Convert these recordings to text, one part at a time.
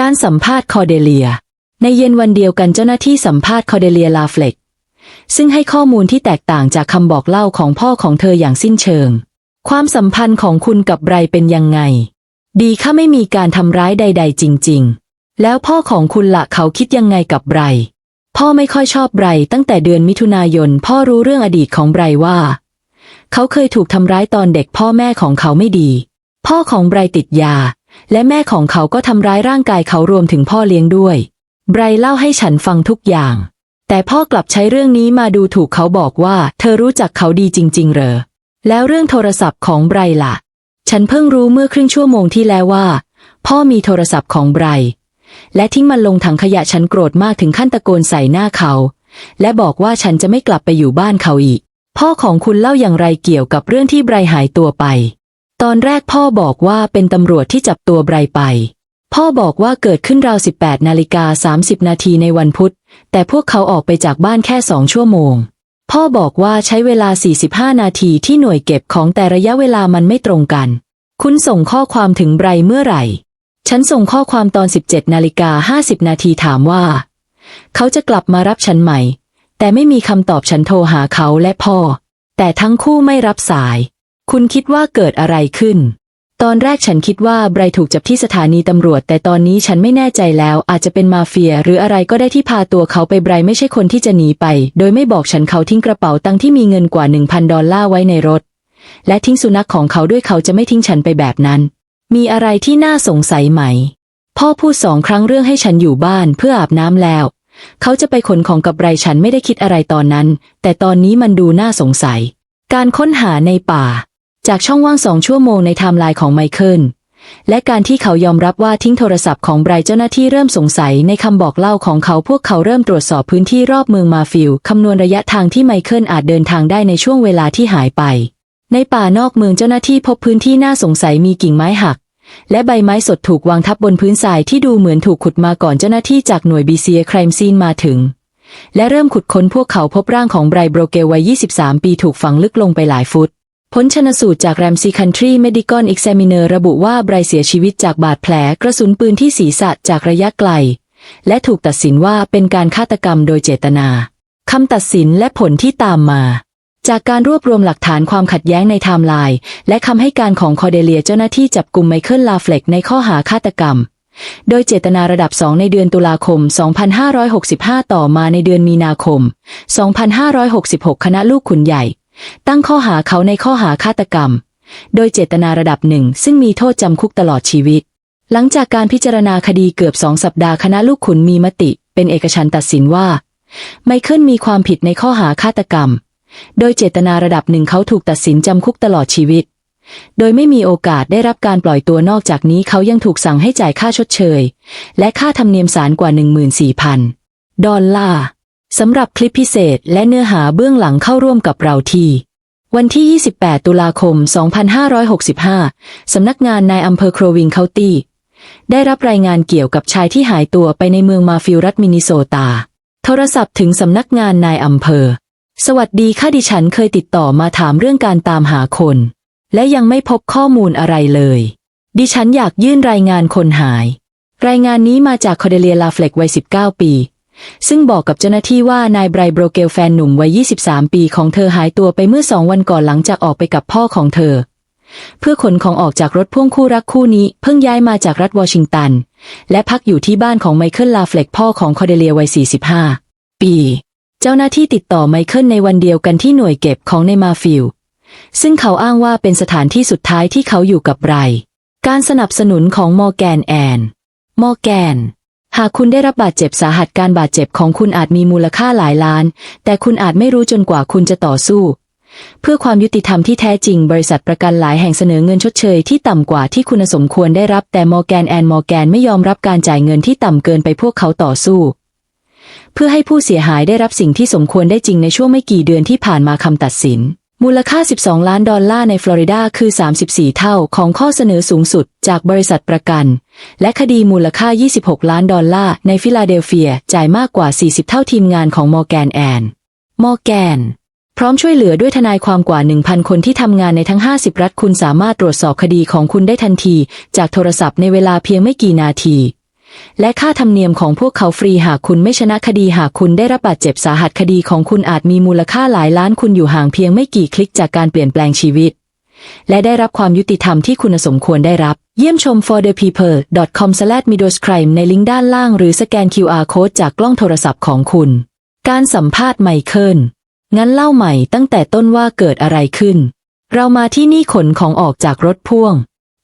การสัมภาษณ์คอเดเลีย ในเย็นวันเดียวกันเจ้าหน้าที่สัมภาษณ์คอเดเลียลาเฟล็ก ซึ่งให้ข้อมูลที่แตกต่างจากคำบอกเล่าของพ่อของเธออย่างสิ้นเชิง ความสัมพันธ์ของคุณกับไบรเป็นยังไง ดีค่ะไม่มีการทำร้ายใด ๆ จริง ๆ แล้วพ่อของคุณละเขาคิดยังไงกับไบรพ่อไม่ค่อยชอบไบรตั้งแต่เดือนมิถุนายน พ่อรู้เรื่องอดีตของไบรว่า เขาเคยถูกทำร้ายตอนเด็กพ่อแม่ของเขาไม่ดี พ่อของไบรติดยา และแม่ของเขาก็ทำร้ายร่างกายเขารวมถึงพ่อเลี้ยงด้วย ไบรเล่าให้ฉันฟังทุกอย่าง แต่พ่อกลับใช้เรื่องนี้มาดูถูกเขาบอกว่า เธอรู้จักเขาดีจริง ๆ เหรอ แล้วเรื่องโทรศัพท์ของไบรล่ะ ฉันเพิ่งรู้เมื่อครึ่งชั่วโมงที่แล้วว่า พ่อมีโทรศัพท์ของไบร และทิ้งมันลงถังขยะฉันโกรธมากถึงขั้นตะโกนใส่หน้าเขา และบอกว่าฉันจะไม่กลับไปอยู่บ้านเขาอีก พ่อของคุณเล่าอย่างไรเกี่ยวกับเรื่องที่ไบรหายตัวไป ตอนแรกพ่อบอกว่าเป็นตำรวจที่จับตัวไบรไป พ่อบอกว่าเกิดขึ้นราว 18นาฬิกา30 นาทีในวันพุธ แต่พวกเขาออกไปจากบ้านแค่สองชั่วโมง พ่อบอกว่าใช้เวลา 45 นาทีที่หน่วยเก็บของแต่ระยะเวลามันไม่ตรงกัน คุณส่งข้อความถึงไบรเมื่อไหร่ ฉันส่งข้อความตอน 17นาฬิกา50 นาทีถามว่า เขาจะกลับมารับฉันไหม แต่ไม่มีคำตอบฉันโทรหาเขาและพ่อ แต่ทั้งคู่ไม่รับสาย คุณคิดว่าเกิดอะไรขึ้น ตอนแรกฉันคิดว่าไบรถูกจับที่สถานีตำรวจ แต่ตอนนี้ฉันไม่แน่ใจแล้วอาจจะเป็นมาเฟีย หรืออะไรก็ได้ที่พาตัวเขาไปไบรไม่ใช่คนที่จะหนีไป โดยไม่บอกฉันเขาทิ้งกระเป๋าตังค์ที่มีเงินกว่า1,000ดอลลาร์ไว้ในรถ และทิ้งสุนัขของเขาด้วยเขาจะไม่ทิ้งฉันไปแบบนั้น มีอะไรที่น่าสงสัยไหม พ่อพูดสองครั้งเรื่องให้ฉันอยู่บ้านเพื่ออาบน้ำแล้ว เขาจะไปขนของกับไรฉันไม่ได้คิดอะไรตอนนั้น แต่ตอนนี้มันดูน่าสงสัย การค้นหาในป่า จากช่องว่างสองชั่วโมงในไทม์ไลน์ของไมเคิลและการที่เขายอมรับว่าทิ้งโทรศัพท์ของไบรท์เจ้าหน้าที่เริ่มสงสัยในคำบอกเล่าของเขาพวกเขาเริ่มตรวจสอบพื้นที่รอบเมืองมาฟิลคำนวณระยะทางที่ไมเคิลอาจเดินทางได้ในช่วงเวลาที่หายไป ในป่านอกเมืองเจ้าหน้าที่พบพื้นที่น่าสงสัยมีกิ่งไม้หัก และใบไม้สดถูกวางทับบนพื้นทรายที่ดูเหมือนถูกขุดมาก่อนเจ้าหน้าที่จากหน่วยบีเซียครมซีนมาถึง และเริ่มขุดค้นพวกเขาพบร่างของไบรโบรเกลวัย 23 ปีถูกฝังลึกลงไปหลายฟุต ผลชนสูตรจากแรมซีคันทรีเมดิคอนเอ็กซมิเนอร์ระบุว่าไบรเสียชีวิตจากบาดแผลกระสุนปืนที่ศีรษะจากระยะไกล และถูกตัดสินว่าเป็นการฆาตกรรมโดยเจตนา คำตัดสินและผลที่ตามมาจากการรวบรวมหลักฐานความขัดแย้งในไทม์ไลน์และคำให้การของคอเดเลียเจ้าหน้าที่จับกลุ่มไมเคิลลาเฟล็กในข้อหาฆาตกรรม โดยเจตนาระดับ 2 ในเดือนตุลาคม 2565 ต่อมาในเดือนมีนาคม 2566 คณะลูกขุนใหญ่ ตั้งข้อหาเขาในข้อหาฆาตกรรม โดยเจตนาระดับหนึ่ง ซึ่งมีโทษจำคุกตลอดชีวิต หลังจากการพิจารณาคดีเกือบสองสัปดาห์คณะลูกขุนมีมติ เป็นเอกฉันตัดสินว่า ไมเคิลมีความผิดในข้อหาฆาตกรรม โดยเจตนาระดับหนึ่งเขาถูกตัดสินจำคุกตลอดชีวิต โดยไม่มีโอกาสได้รับการปล่อยตัวนอกจากนี้เขายังถูกสั่งให้จ่ายค่าชดเชย และค่าธรรมเนียมศาลกว่า 14,000 ดอลลาร์ สำหรับคลิปพิเศษและเนื้อหาเบื้องหลังเข้าร่วมกับเราที่ วันที่ 28 ตุลาคม 2565 สำนักงานนายอำเภอโครวิงเคาตี้ได้รับรายงานเกี่ยวกับชายที่หายตัวไปในเมืองมาฟิลรัฐมินนิโซตา โทรศัพท์ถึงสำนักงานนายอำเภอ สวัสดีค่ะดิฉันเคยติดต่อมาถามเรื่องการตามหาคน และยังไม่พบข้อมูลอะไรเลย ดิฉันอยากยื่นรายงานคนหาย รายงานนี้มาจากคอเดเลียลาเฟล็กวัย 19 ปี ซึ่งบอกกับเจ้าหน้าที่ว่านายไบรโบรเกลแฟนหนุ่มวัย 23 ปีของเธอหายตัวไปเมื่อสองวันก่อนหลังจากออกไปกับพ่อของเธอ เพื่อขนของออกจากรถพ่วงคู่รักคู่นี้เพิ่งย้ายมาจากรัฐวอชิงตัน และพักอยู่ที่บ้านของไมเคิลลาเฟล็กพ่อของคอเดเลียวัย 45 ปี เจ้าหน้าที่ติดต่อไมเคิลในวันเดียวกันที่หน่วยเก็บของในมาฟิลซึ่งเขาอ้างว่าเป็นสถานที่สุดท้ายที่เขาอยู่กับไบรการสนับสนุนของมอร์แกนแอน มอร์แกน หากคุณได้รับบาดเจ็บสาหัสการบาดเจ็บของคุณอาจมีมูลค่าหลายล้าน แต่คุณอาจไม่รู้จนกว่าคุณจะต่อสู้ เพื่อความยุติธรรมที่แท้จริง บริษัทประกันหลายแห่งเสนอเงินชดเชยที่ต่ำกว่าที่คุณสมควรได้รับแต่มอร์แกนแอนมอร์แกนไม่ยอมรับการจ่ายเงินที่ต่ำเกินไปพวกเขาต่อสู้ เพื่อให้ผู้เสียหายได้รับสิ่งที่สมควรได้จริงในช่วงไม่กี่เดือนที่ผ่านมาคำตัดสิน มูลค่า 12 ล้านดอลลาร์ในฟลอริดาคือ 34 เท่าของข้อเสนอสูงสุดจากบริษัทประกัน และคดีมูลค่า 26 ล้านดอลลาร์ในฟิลาเดลเฟียจ่ายมากกว่า 40 เท่าทีมงานของมอร์แกนแอนมอร์แกนพร้อมช่วยเหลือด้วยทนายความกว่า 1,000 คนที่ทำงานในทั้ง 50 รัฐคุณสามารถตรวจสอบคดีของคุณได้ทันที จากโทรศัพท์ในเวลาเพียงไม่กี่นาที และค่าธรรมเนียมของพวกเขาฟรีหากคุณไม่ชนะคดีหากคุณได้รับบาดเจ็บสาหัสคดีของคุณอาจมีมูลค่าหลายล้านคุณอยู่ห่างเพียงไม่กี่คลิกจากการเปลี่ยนแปลงชีวิต และได้รับความยุติธรรมที่คุณสมควรได้รับ เยี่ยมชม forthepeople.com s l a s h m i d o s c r i m e ในลิงก์ด้านล่างหรือสแกน QR code จากกล้องโทรศัพท์ของคุณ การสัมภาษณ์ไมเคิลงั้นเล่าใหม่ตั้งแต่ต้นว่าเกิดอะไรขึ้น เรามาที่นี่ขนของออกจากรถพ่วง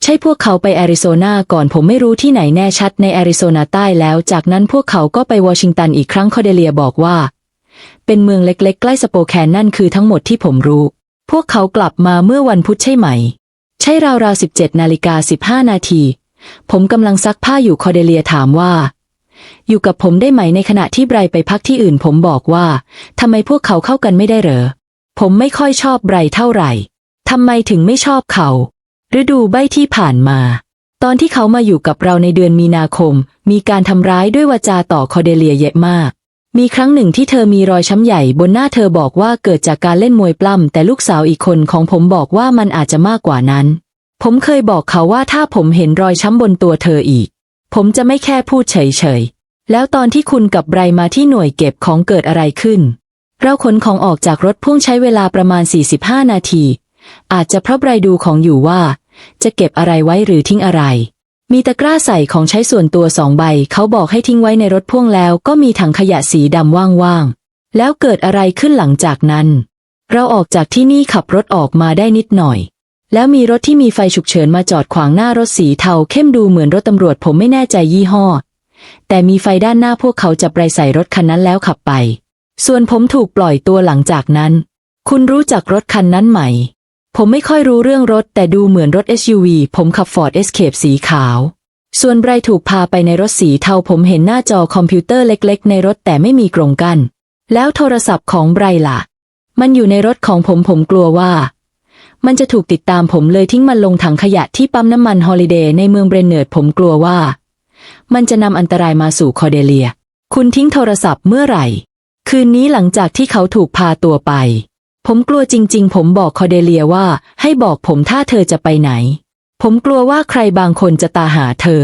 ใช่พวกเขาไปแอริโซนาก่อนผมไม่รู้ที่ไหนแน่ชัดในแอริโซนาใต้แล้ว จากนั้นพวกเขาก็ไปวอชิงตันอีกครั้งคอเดเลียบอกว่า เป็นเมืองเล็กๆ ใกล้สโปแคนนั่นคือทั้งหมดที่ผมรู้ พวกเขากลับมาเมื่อวันพุธใช่ไหม ใช่ราวๆ17นาฬิกา15นาที ผมกำลังซักผ้าอยู่คอเดเลียถามว่า อยู่กับผมได้ไหมในขณะที่ไบรไปพักที่อื่น ผมบอกว่าทำไมพวกเขาเข้ากันไม่ได้เหรอ ผมไม่ค่อยชอบไบรเท่าไหร่ทำไมถึงไม่ชอบเขา ฤดูใบที่ผ่านมา ตอนที่เขามาอยู่กับเราในเดือนมีนาคม มีการทำร้ายด้วยวาจาต่อคอเดเลียเยอะมาก มีครั้งหนึ่งที่เธอมีรอยช้ำใหญ่บนหน้าเธอบอกว่าเกิดจากการเล่นมวยปล้ำแต่ลูกสาวอีกคนของผมบอกว่ามันอาจจะมากกว่านั้น ผมเคยบอกเขาว่าถ้าผมเห็นรอยช้ำบนตัวเธออีก ผมจะไม่แค่พูดเฉยๆ แล้วตอนที่คุณกับไบรมาที่หน่วยเก็บของเกิดอะไรขึ้น เราขนของออกจากรถพ่วงใช้เวลาประมาณ 45 นาที อาจจะเพราะไบรดูของอยู่ว่า จะเก็บอะไรไว้หรือทิ้งอะไร มีตะกร้าใส่ของใช้ส่วนตัวสองใบ เขาบอกให้ทิ้งไว้ในรถพ่วงแล้วก็มีถังขยะสีดำว่างๆ แล้วเกิดอะไรขึ้นหลังจากนั้น เราออกจากที่นี่ขับรถออกมาได้นิดหน่อย แล้วมีรถที่มีไฟฉุกเฉินมาจอดขวางหน้ารถสีเทาเข้มดูเหมือนรถตำรวจผมไม่แน่ใจยี่ห้อ แต่มีไฟด้านหน้าพวกเขาจะไปใส่รถคันนั้นแล้วขับไป ส่วนผมถูกปล่อยตัวหลังจากนั้น คุณรู้จักรถคันนั้นไหม ผมไม่ค่อยรู้เรื่องรถ แต่ดูเหมือนรถ SUV ผมขับ Ford Escape สีขาว ส่วนไบรถูกพาไปในรถสีเทาผมเห็นหน้าจอคอมพิวเตอร์เล็ก ๆ ในรถแต่ไม่มีกรงกัน้นแล้วโทรศัพท์ของไบรล่ะ มันอยู่ในรถของผมผมกลัวว่า มันจะถูกติดตามผมเลยทิ้งมันลงถังขยะที่ปั๊มน้ำมันฮอลิเดย์ในเมืองเบรนเนิร์ดผมกลัวว่า มันจะนำอันตรายมาสู่คอเดเลีย คุณทิ้งโทรศัพท์เมื่อไหร่ คืนนี้หลังจากที่เขาถูกพาตัวไป ผมกลัวจริง ๆ ผมบอกคอเดเลียว่า ให้บอกผมถ้าเธอจะไปไหน ผมกลัวว่าใครบางคนจะตาหาเธอ